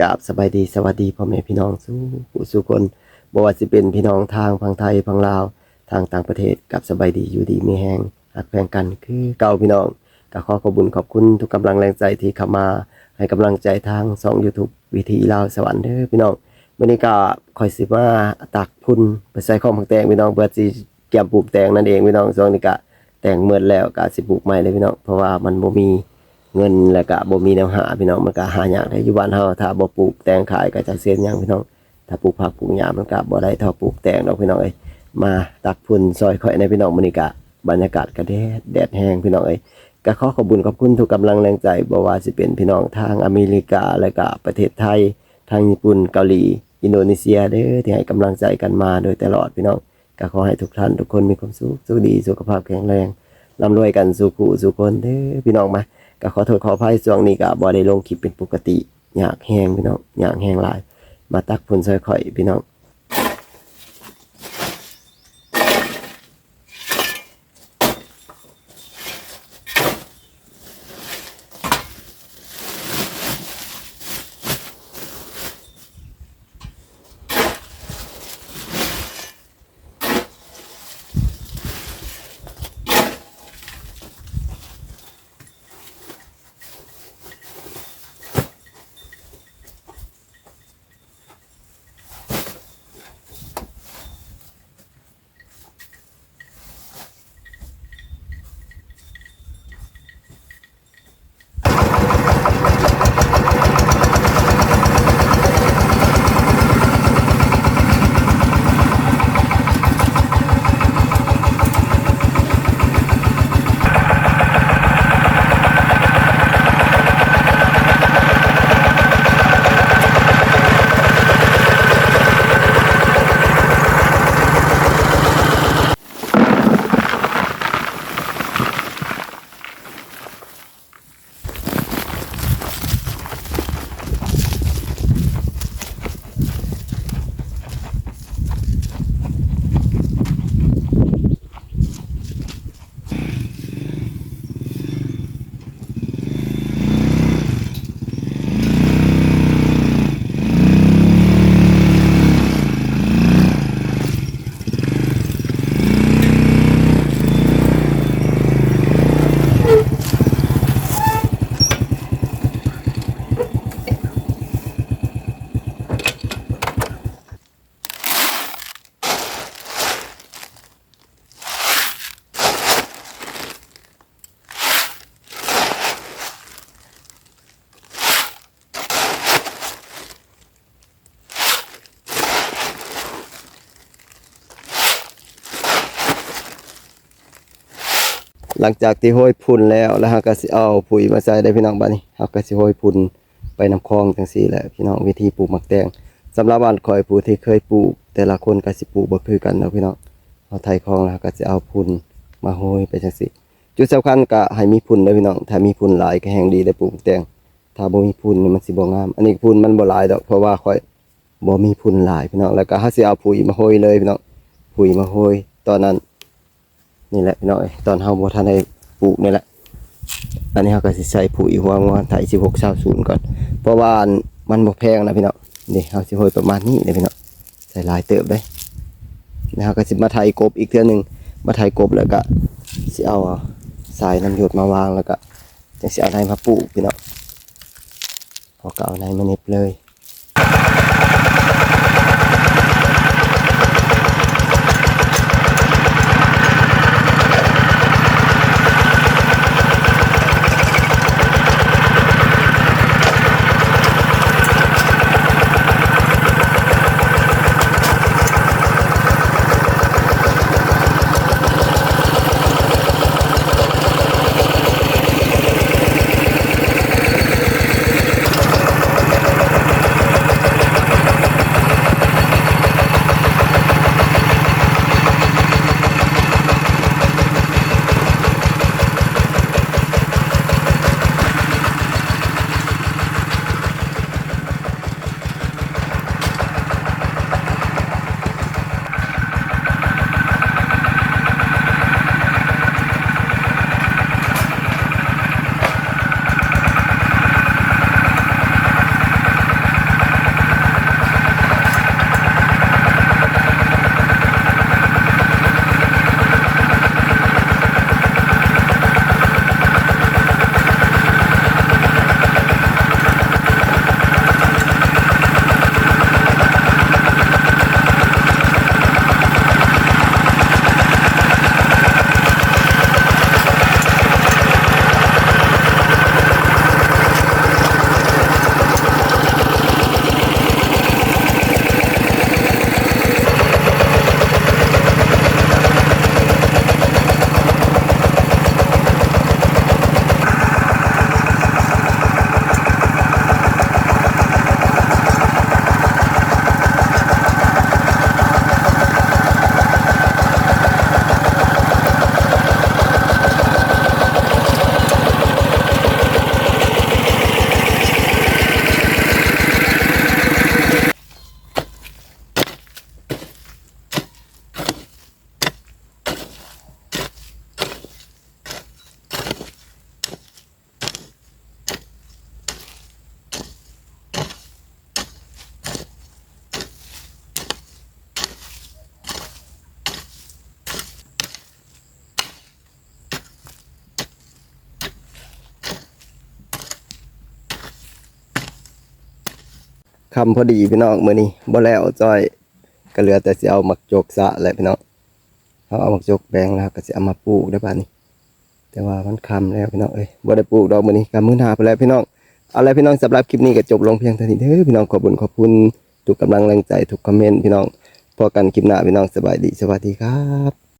กราบสบายดีสวัสดีพ่อแม่พี่น้องสู้ผู้สู้คนบว่าสิเป็นพี่น้องทางฝั่งไทยฝั่งลาวทางต่างประเทศกับสบายดีอยู่ดีมีแฮงหักแพงกันคือเก่าพี่น้องก็ขอขอบคุญขอบคุณทุกกำลังแรงใจที่เข้ามา ให้กำลังใจทางช่อง YouTube วิธีลาวสวรรค์เด้อพี่น้องมื้อนี้ก็คอยสิมาตักพุ่นไปใส่ข้องผักแตงพี่น้องเพื่อสิเก็บปลูกแตงนั่นเองพี่น้องช่วงนี้ก็แตงเมิดแล้วก็สิปลูกใหม่เลยพี่น้องเพราะว่ามันบ่มี เงินแล้วก็บ่มีแนวหาพี่น้องมันก็หายากได้อยู่บ้านเฮาถ้าบ่ปลูกแตงขายก็จะเสียหยังพี่น้อง ถ้าปลูกผักปลูกหญ้ามันก็บ่ได้เท่าปลูกแตงดอกพี่น้องเอ้ยมาตักพุ่นซอยข่อยในพี่น้องมื้อนี้ก็บรรยากาศก็แดดแดดแห้งพี่น้องเอ้ยก็ขอขอบคุญขอบคุณทุกกำลังแรงใจบ่ว่าสิเป็นพี่น้องทางอเมริกาแล้วก็ประเทศไทย ทางญี่ปุ่นเกาหลี อินโดนีเซียเด้อที่ให้กำลังใจกันมาโดยตลอดพี่น้องก็ขอให้ทุกท่านทุกคนมีความสุขสุขดีสุขภาพแข็งแรงร่ำรวยกันสู่คู่สู่คนเด้อพี่น้องมา ก็ขอโทษขออภัยช่วงนี้ก็บ่ได้ลงคลิปเป็นปกติอยากแห้งพี่น้องอยากแห้งหลาย มาตักพุ่นซอยข่อยพี่น้อง หลังจากที่ห้อยพุ่นแล้วแล้วเฮาก็สิเอาปุ๋ยมาใส่ได้พี่น้องบัดนี้เฮาก็สิห้อยพุ่นไปน้ำคลองจังซี่แหละพี่น้องวิธีปลูกหมักแตงสำหรับบ้านข่อยผู้ที่เคยปลูก แต่ละคนก็สิปลูกบ่คือกันเนาะพี่น้องเอาไถคลองแล้วก็สิเอาพุ่นมาห้อยไปจังซี่จุดสำคัญก็ให้มีพุ่นเด้อพี่น้องถ้ามีพุ่นหลายก็แฮงดีได้ปลูกแตงถ้าบ่มีพุ่นมันสิบ่งาม อันนี้พุ่นมันบ่หลายดอกเพราะว่าข่อยบ่มีพุ่นหลายพี่น้องแล้วก็เฮาสิเอาปุ๋ยมาห้อยเลยพี่น้องปุ๋ยมาห้อยตอนนั้น นี่แหละพี่น้องเอ้ยตอนเฮาบ่ทันได้ปลูกนี่แหละอันนี้เฮาก็สิใส่ปุ๋ยหัวงอนไถ16 20ก่อนเพราะว่าอันมันบ่แพงนะพี่น้องนี่เฮาสิโรยประมาณนี้เด้อพี่น้องใส่หลายเติบได้แล้วเฮาก็สิมาไถกบอีกเทื่อหนึงมาไถกบแล้วก็สิเอาสายน้ำหยดมาวางแล้วก็จังสิเอาในมาปลูกพี่น้องพอก็เอาในมาเน็บเลย คำพอดีพี่น้องมื้อนี้บ่แล้วจ้อยก็เหลือแต่สิเอาหมักจกสะแหละพี่น้องเอาเอาหมักจกแบงแล้วก็สิเอามาปลูกได้ป่านนี้แต่ว่ามันคำแล้วพี่น้องเอ้ยบ่ได้ปลูกดอกมื้อนี้ก็มื้อหน้าไปแล้วพี่น้องเอาละพี่น้องสำหรับคลิปนี้ก็จบลงเพียงเท่านี้เด้อพี่น้องขอบคุณขอบคุณทุกกำลังแรงใจทุกคอมเมนต์พี่น้องพอกันคลิปหน้าพี่น้องสบายดีสวัสดีครับ